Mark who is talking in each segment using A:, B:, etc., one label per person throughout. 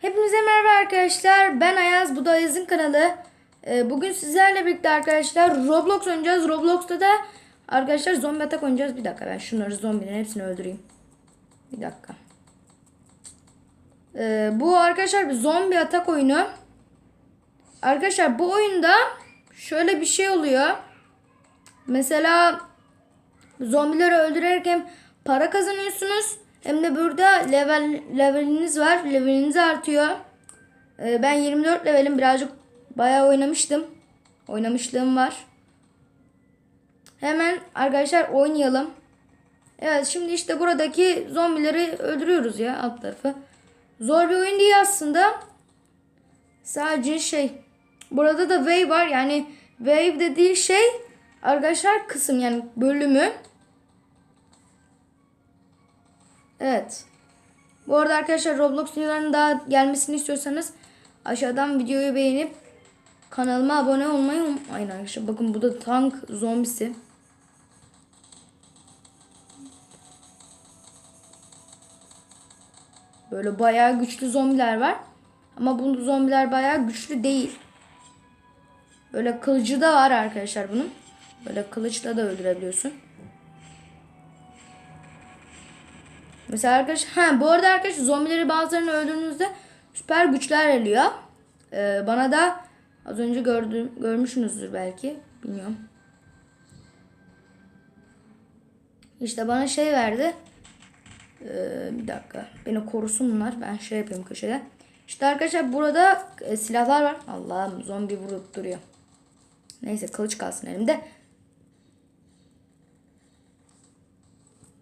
A: Hepinize merhaba arkadaşlar. Ben Ayaz. Bu da Ayaz'ın kanalı. Ee, bugün sizlerle birlikte arkadaşlar Roblox oynayacağız. Roblox'ta da arkadaşlar zombi atak oynayacağız. Bir dakika ben şunları zombilerin hepsini öldüreyim. Bir dakika. Ee, bu arkadaşlar bir zombi atak oyunu. Arkadaşlar bu oyunda şöyle bir şey oluyor. Mesela zombileri öldürerken para kazanıyorsunuz. Hem de burada level leveliniz var. Leveliniz artıyor. Ee, ben 24 levelim. Birazcık bayağı oynamıştım. Oynamışlığım var. Hemen arkadaşlar oynayalım. Evet şimdi işte buradaki zombileri öldürüyoruz ya alt tarafı. Zor bir oyun değil aslında. Sadece şey. Burada da wave var. Yani wave dediği şey arkadaşlar kısım yani bölümü. Evet. Bu arada arkadaşlar Roblox videolarının daha gelmesini istiyorsanız aşağıdan videoyu beğenip kanalıma abone olmayı unutmayın arkadaşlar. Bakın bu da tank zombisi. Böyle bayağı güçlü zombiler var. Ama bu zombiler bayağı güçlü değil. Böyle kılıcı da var arkadaşlar bunun. Böyle kılıçla da öldürebiliyorsun. Mesela arkadaş ha bu arada arkadaş zombileri bazılarını öldürdüğünüzde süper güçler geliyor. Ee, bana da az önce gördüm görmüşsünüzdür belki. Bilmiyorum. İşte bana şey verdi. Ee, bir dakika. Beni korusun bunlar. Ben şey yapayım köşede. İşte arkadaşlar burada e, silahlar var. Allah'ım zombi vurup duruyor. Neyse kılıç kalsın elimde.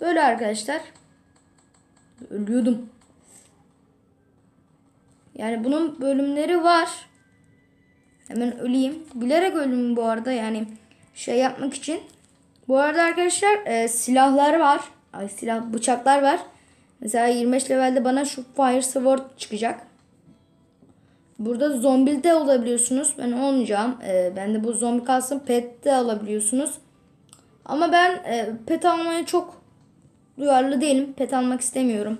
A: Böyle arkadaşlar. Ölüyordum. Yani bunun bölümleri var. Hemen öleyim. Bilerek öldüm bu arada yani şey yapmak için. Bu arada arkadaşlar e, silahlar var. Ay silah bıçaklar var. Mesela 25 levelde bana şu Fire Sword çıkacak. Burada zombi de olabiliyorsunuz. Ben olmayacağım. E, ben de bu zombi kalsın. Pet de alabiliyorsunuz. Ama ben e, pet almaya çok duyarlı değilim. Pet almak istemiyorum.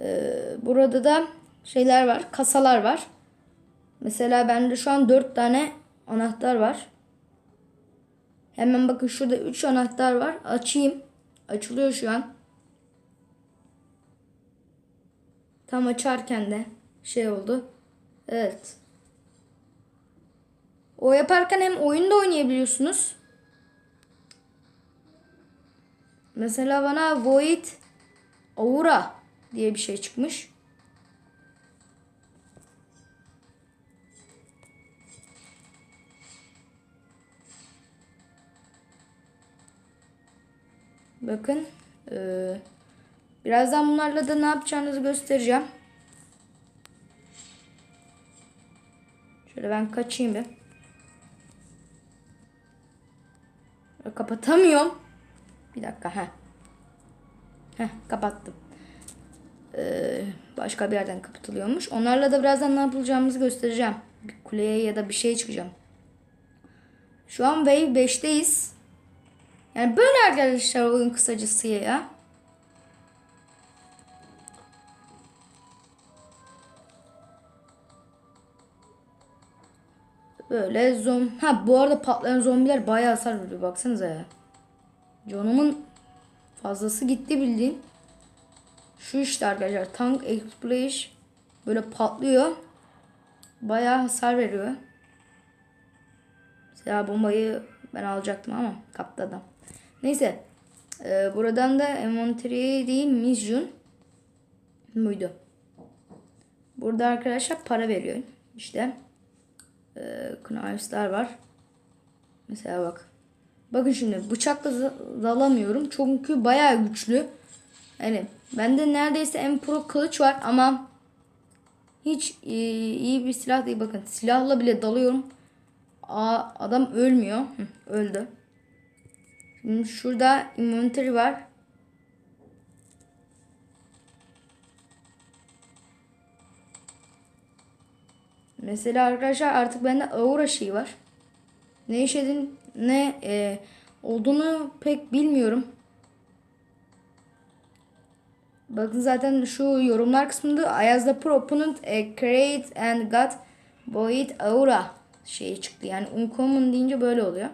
A: Ee, burada da şeyler var. Kasalar var. Mesela bende şu an 4 tane anahtar var. Hemen bakın şurada 3 anahtar var. Açayım. Açılıyor şu an. Tam açarken de şey oldu. Evet. O yaparken hem oyunda oynayabiliyorsunuz. Mesela bana Void Aura diye bir şey çıkmış. Bakın. Ee, birazdan bunlarla da ne yapacağınızı göstereceğim. Şöyle ben kaçayım bir. Kapatamıyorum. Bir dakika. Heh. Heh kapattım. Ee, başka bir yerden kapatılıyormuş. Onlarla da birazdan ne yapılacağımızı göstereceğim. Bir kuleye ya da bir şey çıkacağım. Şu an Wave 5'teyiz. Yani böyle arkadaşlar oyun kısacası ya. Böyle zom... Ha bu arada patlayan zombiler bayağı hasar veriyor. Baksanıza ya. Canımın fazlası gitti bildiğin. Şu işte arkadaşlar tank explode böyle patlıyor. Bayağı hasar veriyor. Mesela bombayı ben alacaktım ama kaptı. Neyse. Ee, buradan da envanteriye değil mission muydu? Burada arkadaşlar para veriyor. İşte. Ee, knifes'lar var. Mesela bak. Bakın şimdi bıçakla dalamıyorum. Çünkü bayağı güçlü. Yani bende neredeyse en pro kılıç var ama hiç e, iyi bir silah değil. Bakın silahla bile dalıyorum. Aa, adam ölmüyor. Hı, öldü. Şimdi şurada inventory var. Mesela arkadaşlar artık bende aura şeyi var. Ne işledin ne e, olduğunu pek bilmiyorum. Bakın zaten şu yorumlar kısmında Ayaz the proponent a create and got void aura şeyi çıktı. Yani uncommon deyince böyle oluyor.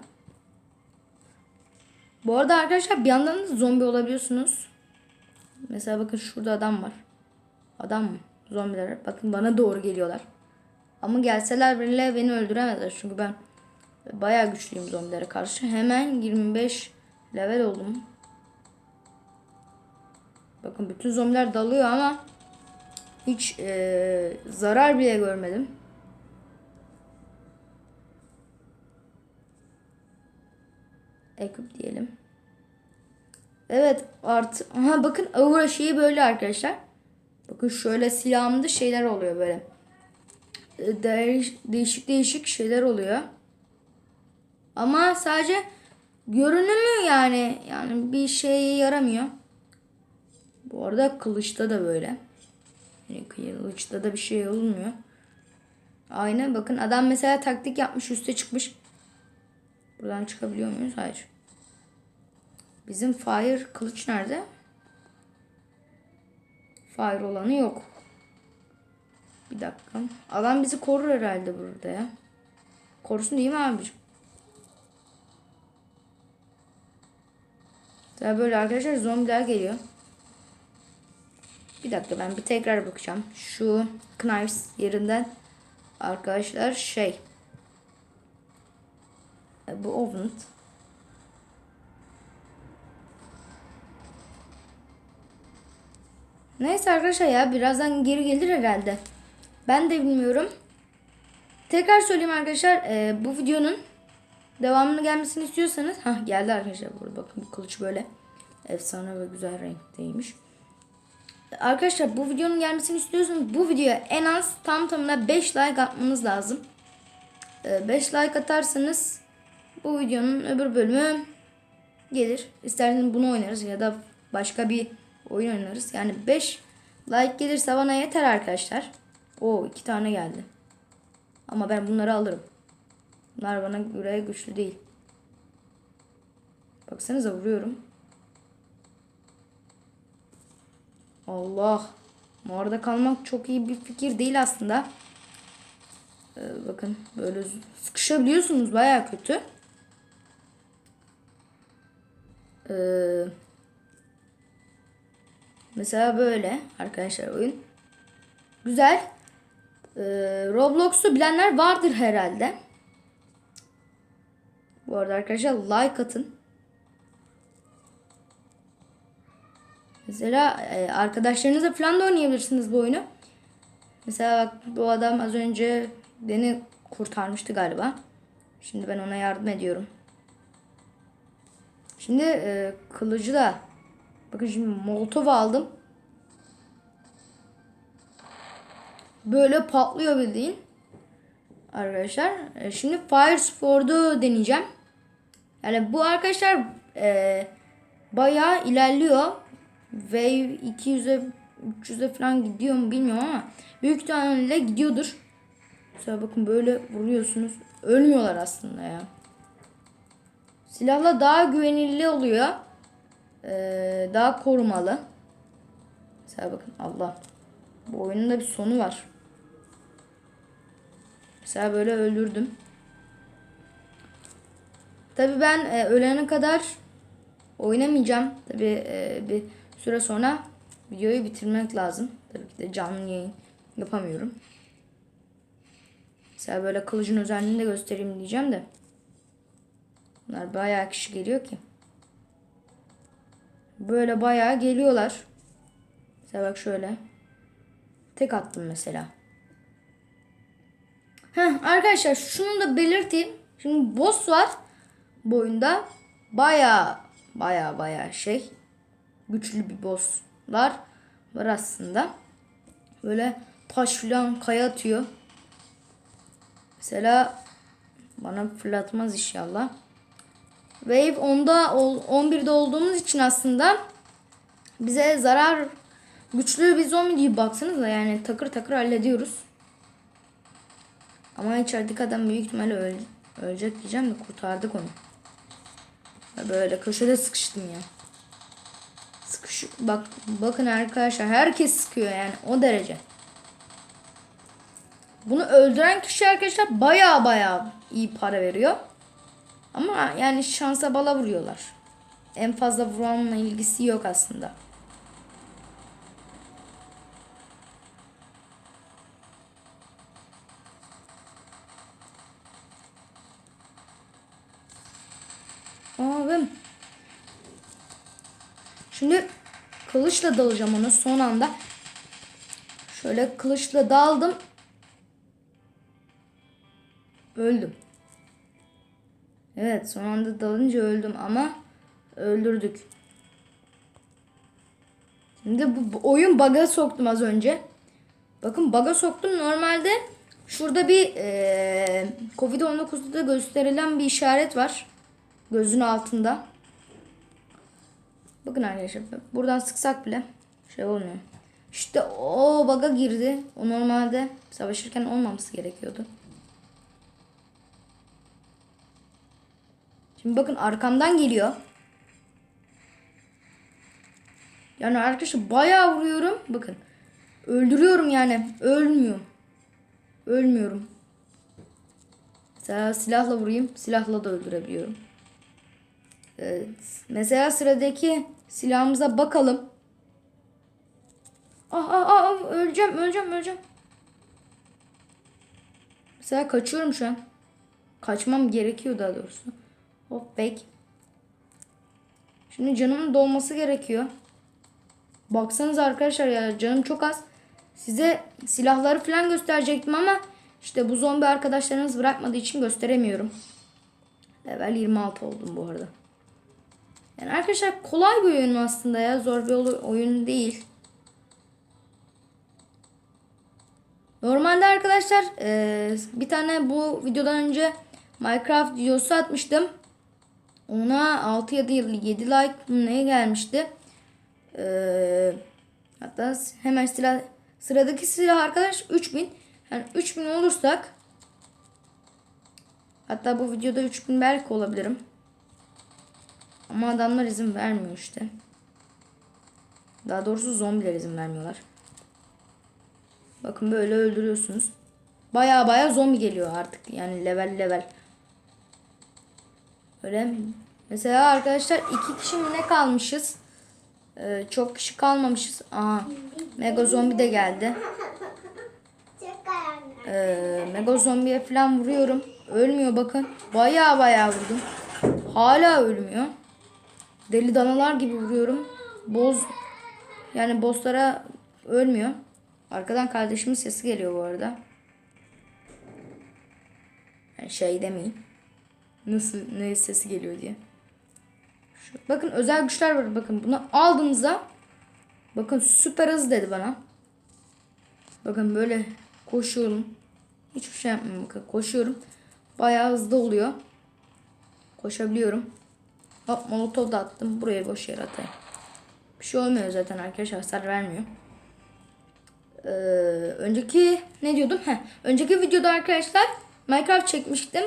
A: Bu arada arkadaşlar bir yandan da zombi olabiliyorsunuz. Mesela bakın şurada adam var. Adam mı? Zombiler. Bakın bana doğru geliyorlar. Ama gelseler bile beni öldüremezler. Çünkü ben bayağı güçlüyüm zombilere karşı. Hemen 25 level oldum. Bakın bütün zombiler dalıyor ama hiç eee, zarar bile görmedim. Ekip diyelim. Evet artı aha bakın aura şeyi böyle arkadaşlar. Bakın şöyle silahımda şeyler oluyor böyle. E, değiş- değişik değişik şeyler oluyor. Ama sadece görünümü yani yani bir şeye yaramıyor. Bu arada kılıçta da böyle. Yani kılıçta da bir şey olmuyor. Aynen bakın adam mesela taktik yapmış üste çıkmış. Buradan çıkabiliyor muyuz? Hayır. Bizim fire kılıç nerede? Fire olanı yok. Bir dakika. Adam bizi korur herhalde burada ya. Korusun değil mi abicim? Tabii böyle arkadaşlar zombiler geliyor. Bir dakika ben bir tekrar bakacağım. Şu Knives yerinden arkadaşlar şey. Bu Ovent. Neyse arkadaşlar ya birazdan geri gelir herhalde. Ben de bilmiyorum. Tekrar söyleyeyim arkadaşlar. e, bu videonun devamını gelmesini istiyorsanız. ha geldi arkadaşlar burada bakın bu kılıç böyle efsane ve güzel renkteymiş. Arkadaşlar bu videonun gelmesini istiyorsanız bu videoya en az tam tamına 5 like atmanız lazım. 5 like atarsanız bu videonun öbür bölümü gelir. İsterseniz bunu oynarız ya da başka bir oyun oynarız. Yani 5 like gelirse bana yeter arkadaşlar. O iki tane geldi. Ama ben bunları alırım. Bunlar bana göre güçlü değil. Baksanıza vuruyorum. Allah. Mağarada kalmak çok iyi bir fikir değil aslında. Ee, bakın böyle sıkışabiliyorsunuz baya kötü. Ee, mesela böyle arkadaşlar oyun. Güzel. Ee, Roblox'u bilenler vardır herhalde. Bu arada arkadaşlar like atın. Mesela e, arkadaşlarınızla falan da oynayabilirsiniz bu oyunu. Mesela bak bu adam az önce beni kurtarmıştı galiba. Şimdi ben ona yardım ediyorum. Şimdi e, kılıcı da bakın şimdi molotov aldım. Böyle patlıyor bildiğin. Arkadaşlar e, şimdi Fire Sword'u deneyeceğim. Yani bu arkadaşlar e, bayağı ilerliyor. Wave 200'e 300'e falan gidiyor mu bilmiyorum ama büyük ihtimalle gidiyordur. Mesela bakın böyle vuruyorsunuz. Ölmüyorlar aslında ya. Silahla daha güvenilir oluyor. Ee, daha korumalı. Mesela bakın Allah. Bu oyunun da bir sonu var. Mesela böyle öldürdüm. Tabi ben e, ölene kadar oynamayacağım. Tabi e, bir süre sonra videoyu bitirmek lazım. Tabii ki de canlı yayın yapamıyorum. Mesela böyle kılıcın özelliğini de göstereyim diyeceğim de. Bunlar bayağı kişi geliyor ki. Böyle bayağı geliyorlar. Mesela bak şöyle. Tek attım mesela. Heh, arkadaşlar şunu da belirteyim. Şimdi boss var bu oyunda. Baya baya baya şey güçlü bir bosslar var aslında. Böyle taş filan kaya atıyor. Mesela bana fırlatmaz inşallah. Wave 10'da 11'de olduğumuz için aslında bize zarar güçlü bir zombi gibi baksanıza yani takır takır hallediyoruz. Ama içerideki adam büyük ihtimalle öl ölecek diyeceğim de kurtardık onu. Böyle köşede sıkıştım ya. Sıkış bak bakın arkadaşlar herkes sıkıyor yani o derece. Bunu öldüren kişi arkadaşlar baya baya iyi para veriyor. Ama yani şansa bala vuruyorlar. En fazla vuranla ilgisi yok aslında. Şimdi kılıçla dalacağım onu son anda. Şöyle kılıçla daldım. Öldüm. Evet son anda dalınca öldüm ama öldürdük. Şimdi bu, bu oyun bug'a soktum az önce. Bakın bug'a soktum. Normalde şurada bir eee Covid-19'da da gösterilen bir işaret var. Gözün altında. Bakın arkadaşlar buradan sıksak bile şey olmuyor. İşte o bug'a girdi. O normalde savaşırken olmaması gerekiyordu. Şimdi bakın arkamdan geliyor. Yani arkadaşlar bayağı vuruyorum. Bakın. Öldürüyorum yani. Ölmüyorum. Ölmüyorum. Mesela silahla vurayım. Silahla da öldürebiliyorum. Evet. Mesela sıradaki silahımıza bakalım. Ah ah ah ah, öleceğim öleceğim öleceğim. Mesela kaçıyorum şu an. Kaçmam gerekiyor daha doğrusu. Hop bek. Şimdi canımın dolması gerekiyor. Baksanız arkadaşlar ya canım çok az. Size silahları falan gösterecektim ama işte bu zombi arkadaşlarınız bırakmadığı için gösteremiyorum. Level 26 oldum bu arada. Yani arkadaşlar kolay bir oyun aslında ya. Zor bir oyun değil. Normalde arkadaşlar e, bir tane bu videodan önce Minecraft videosu atmıştım. Ona 6 ya da 7 like neye gelmişti. E, hatta hemen silah sıradaki silah arkadaş 3000. Yani 3000 olursak hatta bu videoda 3000 belki olabilirim. Ama adamlar izin vermiyor işte. Daha doğrusu zombiler izin vermiyorlar. Bakın böyle öldürüyorsunuz. Baya baya zombi geliyor artık. Yani level level. Öyle Mesela arkadaşlar iki kişi mi ne kalmışız? Ee, çok kişi kalmamışız. Aha. Mega zombi de geldi. Ee, mega zombiye falan vuruyorum. Ölmüyor bakın. Baya baya vurdum. Hala ölmüyor. Deli danalar gibi vuruyorum. Boz yani bosslara ölmüyor. Arkadan kardeşimin sesi geliyor bu arada. Yani şey demeyin. Nasıl ne sesi geliyor diye. Şu, bakın özel güçler var. Bakın bunu aldığınızda bakın süper hız dedi bana. Bakın böyle koşuyorum. Hiçbir şey yapmıyorum. Bakın koşuyorum. Bayağı hızlı oluyor. Koşabiliyorum. Hop molotov da attım. Buraya boş yer atayım. Bir şey olmuyor zaten arkadaşlar. Hasar vermiyor. Ee, önceki ne diyordum? Heh, önceki videoda arkadaşlar Minecraft çekmiştim.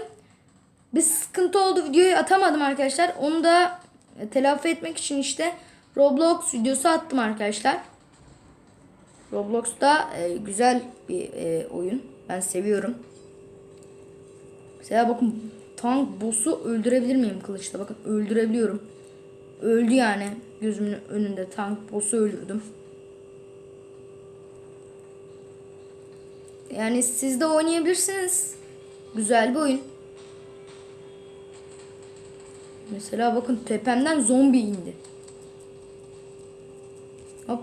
A: Bir sıkıntı oldu. Videoyu atamadım arkadaşlar. Onu da telafi etmek için işte Roblox videosu attım arkadaşlar. Roblox'ta e, güzel bir e, oyun. Ben seviyorum. Mesela bakın tank boss'u öldürebilir miyim kılıçla? Bakın öldürebiliyorum. Öldü yani. Gözümün önünde tank boss'u öldürdüm. Yani siz de oynayabilirsiniz. Güzel bir oyun. Mesela bakın tepemden zombi indi. Hop.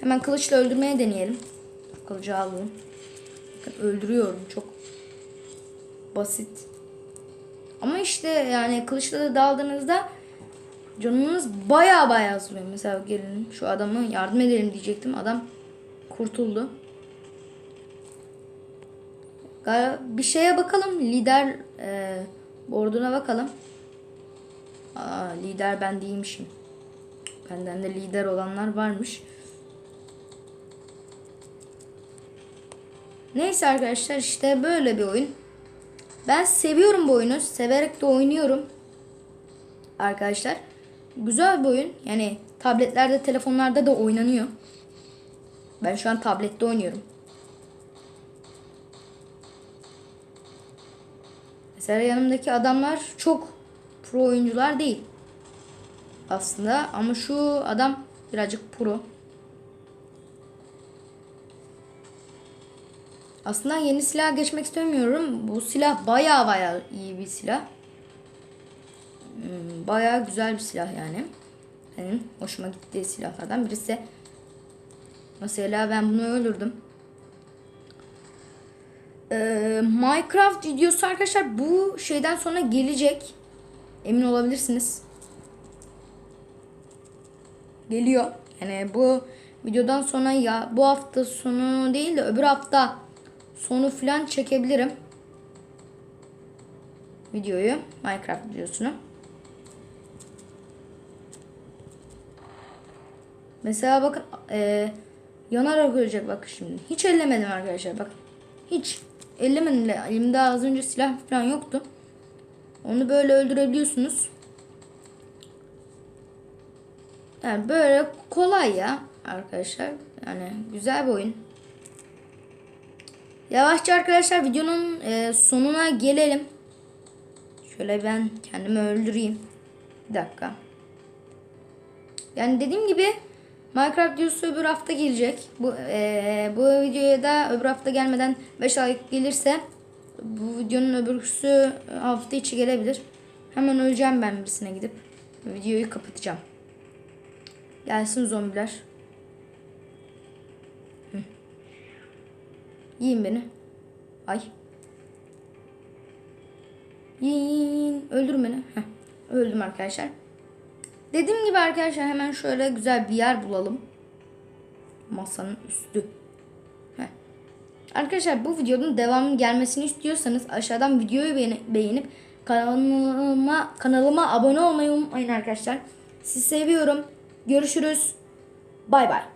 A: Hemen kılıçla öldürmeye deneyelim. Kılıcı alalım. Bakın öldürüyorum. Çok basit. Ama işte yani kılıçla da daldığınızda canınız baya baya azalıyor. Mesela gelin şu adamı yardım edelim diyecektim. Adam kurtuldu. Bir şeye bakalım. Lider e, borduna bakalım. Aa, lider ben değilmişim. Benden de lider olanlar varmış. Neyse arkadaşlar işte böyle bir oyun. Ben seviyorum bu oyunu. Severek de oynuyorum. Arkadaşlar. Güzel bir oyun. Yani tabletlerde, telefonlarda da oynanıyor. Ben şu an tablette oynuyorum. Mesela yanımdaki adamlar çok pro oyuncular değil. Aslında ama şu adam birazcık pro. Aslında yeni silah geçmek istemiyorum. Bu silah baya baya iyi bir silah. Hmm, Baya güzel bir silah yani. Benim hoşuma gittiği silahlardan birisi. Mesela ben bunu öldürdüm. Ee, Minecraft videosu arkadaşlar bu şeyden sonra gelecek. Emin olabilirsiniz. Geliyor. Yani bu videodan sonra ya bu hafta sonu değil de öbür hafta sonu falan çekebilirim. Videoyu. Minecraft videosunu. Mesela bakın e, yanarak ölecek bak şimdi. Hiç ellemedim arkadaşlar bak. Hiç ellemedim. Elimde az önce silah falan yoktu. Onu böyle öldürebiliyorsunuz. Yani böyle kolay ya arkadaşlar. Yani güzel bir oyun. Yavaşça arkadaşlar videonun e, sonuna gelelim. Şöyle ben kendimi öldüreyim. Bir dakika. Yani dediğim gibi Minecraft videosu öbür hafta gelecek. Bu e, bu videoya da öbür hafta gelmeden 5 like gelirse bu videonun öbürsü hafta içi gelebilir. Hemen öleceğim ben birisine gidip videoyu kapatacağım. Gelsin zombiler. Yiyin beni. Ay. Yiyin. Öldürün beni. Heh. Öldüm arkadaşlar. Dediğim gibi arkadaşlar hemen şöyle güzel bir yer bulalım. Masanın üstü. Heh. Arkadaşlar bu videonun devamının gelmesini istiyorsanız aşağıdan videoyu beğeni- beğenip kanalıma kanalıma abone olmayı unutmayın arkadaşlar. Sizi seviyorum. Görüşürüz. Bay bay.